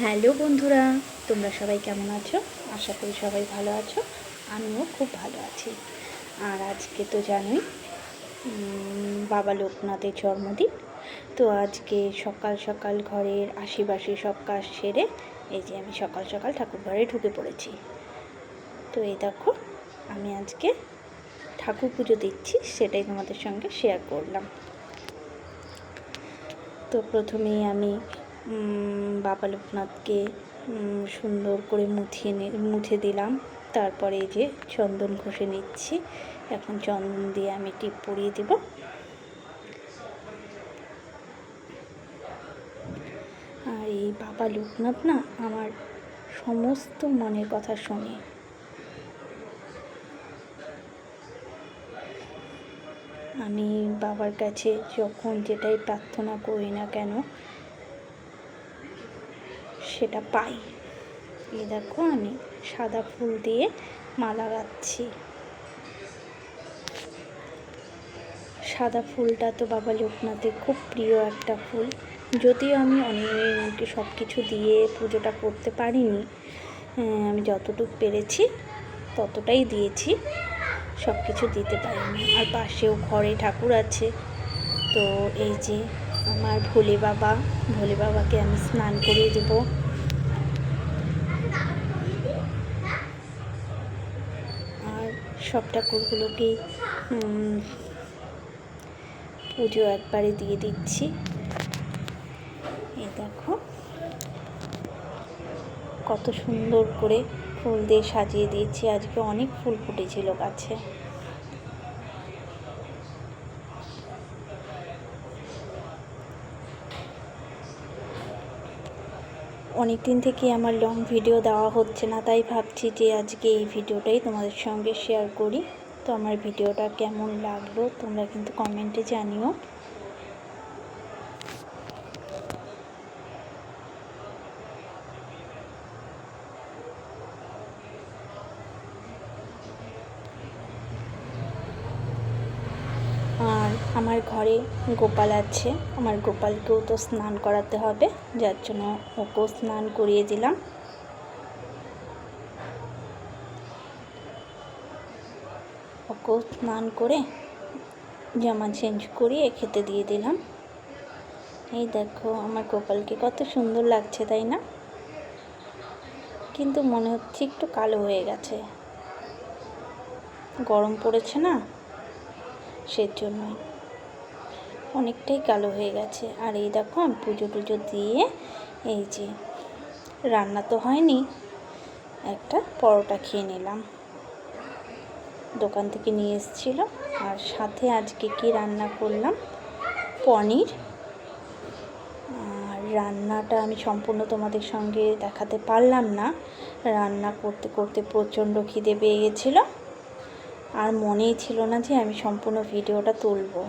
Hello বন্ধুরা, তোমরা সবাই কেমন আছো? আশা করি সবাই ভালো আছো, আমিও খুব ভালো আছি। আর আজকে তো জানোই বাবা লোকনাথের জন্মদিন। তো আজকে সকাল সকাল ঘরের আশেপাশে সব কাজ সেরে, এই যে আমি সকাল সকাল ঠাকুর ঘরে ঢুকে পড়েছি। তো এই দেখো, আমি আজকে ঠাকুর পুজো দিচ্ছি, সেটাই তোমাদের সঙ্গে শেয়ার করলাম। তো প্রথমেই আমি বাবা লোকনাথকে সুন্দর করে মুছিয়ে মুছে দিলাম। তারপরে এই যে চন্দন ঘষে নিচ্ছি। এখন চন্দন দিয়ে আমি টিপ পরিয়ে দিব। আর এই বাবা লোকনাথ না আমার সমস্ত মনের কথা শোনে। আমি বাবার কাছে যখন যেটাই প্রার্থনা করি না কেন সেটা পাই। এই দেখো আমি সাদা ফুল দিয়ে মালা গাচ্ছি। সাদা ফুলটা তো বাবা লোকনাথের খুব প্রিয় একটা ফুল। যদিও আমি অনেক সব কিছু দিয়ে পুজোটা করতে পারিনি হ্যাঁ, আমি যতটুকু পেরেছি ততটাই দিয়েছি সব কিছু দিতে পারিনি। আর পাশেও ঘরে ঠাকুর আছে তো এই যে আমার ভোলে বাবা, ভোলে বাবাকে আমি স্নান করিয়ে দেব। আর সব ঠাকুরগুলোকে পুজো একবারে দিয়ে দিচ্ছি। এই দেখো, কত সুন্দর করে ফুল দিয়ে সাজিয়ে দিয়েছি। আজকে অনেক ফুল ফুটেছিল গাছে। অনেক দিন থেকে আমার লং ভিডিও দেওয়া হচ্ছে না, তাই ভাবছি যে আজকে এই ভিডিওটাই তোমাদের সঙ্গে শেয়ার করি। তো আমার ভিডিওটা কেমন লাগল তোমরা কিন্তু কমেন্টে জানিও আর আমার ঘরে গোপাল আছে। আমার গোপালকেও তো স্নান করাতে হবে, যার জন্য ওকেও স্নান করিয়ে দিলাম। ওকেও স্নান করে জামা চেঞ্জ করিয়ে খেতে দিয়ে দিলাম। এই দেখো, আমার গোপালকে কত সুন্দর লাগছে, তাই না? কিন্তু মনে হচ্ছে একটু কালো হয়ে গেছে। গরম পড়েছে না? সেজন্যই। অনেকটাই কালো হয়ে গেছে। আর এই দেখো, আমি পুজো টুজো দিয়ে এই যে রান্না তো হয়নি, একটা পরোটা খেয়ে নিলাম। দোকান থেকে নিয়ে এসেছিল। আর সাথে আজকে কি রান্না করলাম? পনির। আর রান্নাটা আমি সম্পূর্ণ তোমাদের সঙ্গে দেখাতে পারলাম না। রান্না করতে করতে প্রচণ্ড খিদে পেয়ে গেছিল। আর মনেই ছিল না যে আমি সম্পূর্ণ ভিডিওটা তুলব।